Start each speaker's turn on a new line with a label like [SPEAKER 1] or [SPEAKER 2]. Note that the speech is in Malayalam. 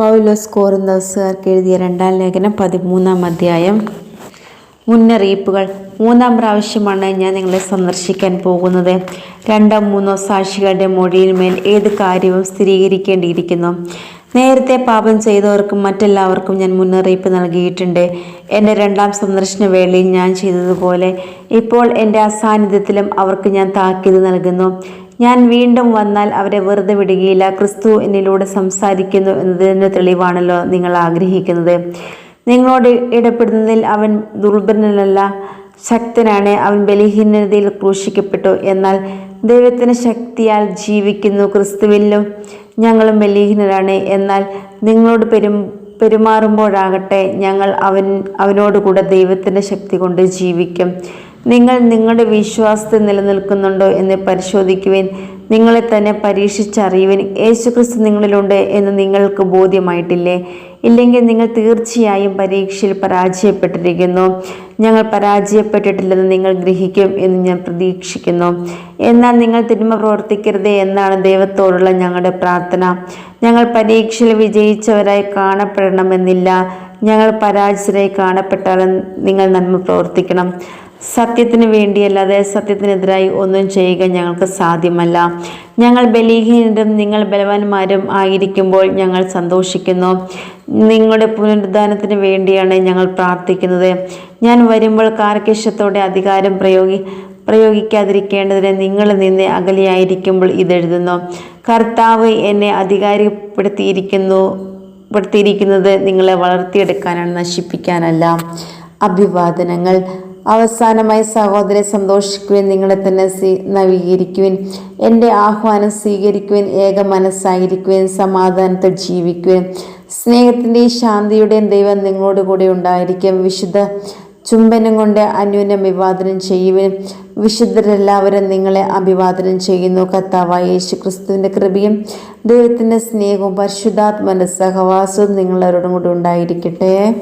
[SPEAKER 1] പൗലോസ് കോറിന്തോസുകാർക്ക് എഴുതിയ രണ്ടാം ലേഖനം പതിമൂന്നാം അധ്യായം. മുന്നറിയിപ്പുകൾ. മൂന്നാം പ്രാവശ്യമാണ് ഞാൻ നിങ്ങളെ സന്ദർശിക്കാൻ പോകുന്നത്. രണ്ടോ മൂന്നോ സാക്ഷികളുടെ മൊഴിയിന്മേൽ ഏത് കാര്യവും സ്ഥിരീകരിക്കേണ്ടിയിരിക്കുന്നു. നേരത്തെ പാപം ചെയ്തവർക്കും മറ്റെല്ലാവർക്കും ഞാൻ മുന്നറിയിപ്പ് നൽകിയിട്ടുണ്ട്. എന്റെ രണ്ടാം സന്ദർശന വേളയിൽ ഞാൻ ചെയ്തതുപോലെ ഇപ്പോൾ എന്റെ അസാന്നിധ്യത്തിലും അവർക്ക് ഞാൻ താക്കീത് നൽകുന്നു. ഞാൻ വീണ്ടും വന്നാൽ അവരെ വെറുതെ വിടുകയില്ല. ക്രിസ്തു എന്നിലൂടെ സംസാരിക്കുന്നു എന്നതിന്റെ തെളിവാണല്ലോ നിങ്ങൾ ആഗ്രഹിക്കുന്നത്. നിങ്ങളോട് ഇടപെടുന്നതിൽ അവൻ ദുർബലനല്ല ശക്തനാണ്. അവൻ ബലഹീനതയിൽ ക്രൂശിക്കപ്പെട്ടു. എന്നാൽ ദൈവത്തിന് ശക്തിയാൽ ജീവിക്കുന്നു ക്രിസ്തുവിലും ഞങ്ങളും ബലഹീനരാണ്. എന്നാൽ നിങ്ങളോട് പെരും പെരുമാറുമ്പോഴാകട്ടെ ഞങ്ങൾ അവൻ അവനോടുകൂടെ ദൈവത്തിന്റെ ശക്തി കൊണ്ട് ജീവിക്കും. നിങ്ങൾ നിങ്ങളുടെ വിശ്വാസത്തെ നിലനിൽക്കുന്നുണ്ടോ എന്ന് പരിശോധിക്കുവാൻ. നിങ്ങളെ തന്നെ പരീക്ഷിച്ചറിയുവൻ. യേശുക്രിസ്തു നിങ്ങളിലുണ്ട് എന്ന് നിങ്ങൾക്ക് ബോധ്യമായിട്ടില്ലേ? ഇല്ലെങ്കിൽ നിങ്ങൾ തീർച്ചയായും പരീക്ഷയിൽ പരാജയപ്പെട്ടിരിക്കുന്നു. ഞങ്ങൾ പരാജയപ്പെട്ടിട്ടില്ലെന്ന് നിങ്ങൾ ഗ്രഹിക്കും എന്ന് ഞാൻ പ്രതീക്ഷിക്കുന്നു. എന്നാൽ നിങ്ങൾ തിന്മ പ്രവർത്തിക്കരുത് എന്നാണ് ദൈവത്തോടുള്ള ഞങ്ങളുടെ പ്രാർത്ഥന. ഞങ്ങൾ പരീക്ഷയിൽ വിജയിച്ചവരായി കാണപ്പെടണമെന്നില്ല. ഞങ്ങൾ പരാജിതരായി കാണപ്പെട്ടാലും നിങ്ങൾ നന്മ പ്രവർത്തിക്കണം. സത്യത്തിന് വേണ്ടിയല്ലാതെ സത്യത്തിനെതിരായി ഒന്നും ചെയ്യുക ഞങ്ങൾക്ക് സാധ്യമല്ല. ഞങ്ങൾ ബലഹീനരും നിങ്ങൾ ബലവാന്മാരും ആയിരിക്കുമ്പോൾ ഞങ്ങൾ സന്തോഷിക്കുന്നു. നിങ്ങളുടെ പുനരുദ്ധാനത്തിന് വേണ്ടിയാണ് ഞങ്ങൾ പ്രാർത്ഥിക്കുന്നത്. ഞാൻ വരുമ്പോൾ കാർക്കേശത്തോടെ അധികാരം പ്രയോഗി പ്രയോഗിക്കാതിരിക്കേണ്ടതിന് നിങ്ങൾ നിന്ന് അകലെയായിരിക്കുമ്പോൾ ഇതെഴുതുന്നു. കർത്താവ് എന്നെ അധികാരപ്പെടുത്തിയിരിക്കുന്നു. പെടുത്തിയിരിക്കുന്നത് നിങ്ങളെ വളർത്തിയെടുക്കാനാണ് നശിപ്പിക്കാനല്ല. അഭിവാദനങ്ങൾ. അവസാനമായി സഹോദരെ സന്തോഷിക്കുവാൻ നിങ്ങളെ തന്നെ സ്വീ നവീകരിക്കുവിൻ എന്റെ ആഹ്വാനം സ്വീകരിക്കുവാൻ ഏക മനസ്സായിരിക്കുവാൻ സമാധാനത്തിൽ ജീവിക്കുവാൻ സ്നേഹത്തിന്റെയും ശാന്തിയുടെയും ദൈവം നിങ്ങളോട് കൂടെ ഉണ്ടായിരിക്കും. വിശുദ്ധ ചുംബനം കൊണ്ട് അന്യോന്യം അഭിവാദനം ചെയ്യുവിൻ. വിശുദ്ധരെല്ലാവരും നിങ്ങളെ അഭിവാദനം ചെയ്യുന്നു. കർത്താവായ യേശു ക്രിസ്തുവിന്റെ കൃപയും ദൈവത്തിന്റെ സ്നേഹവും പരിശുദ്ധാത്മന്റെ സഹവാസവും നിങ്ങളവരോടും കൂടെ ഉണ്ടായിരിക്കട്ടെ.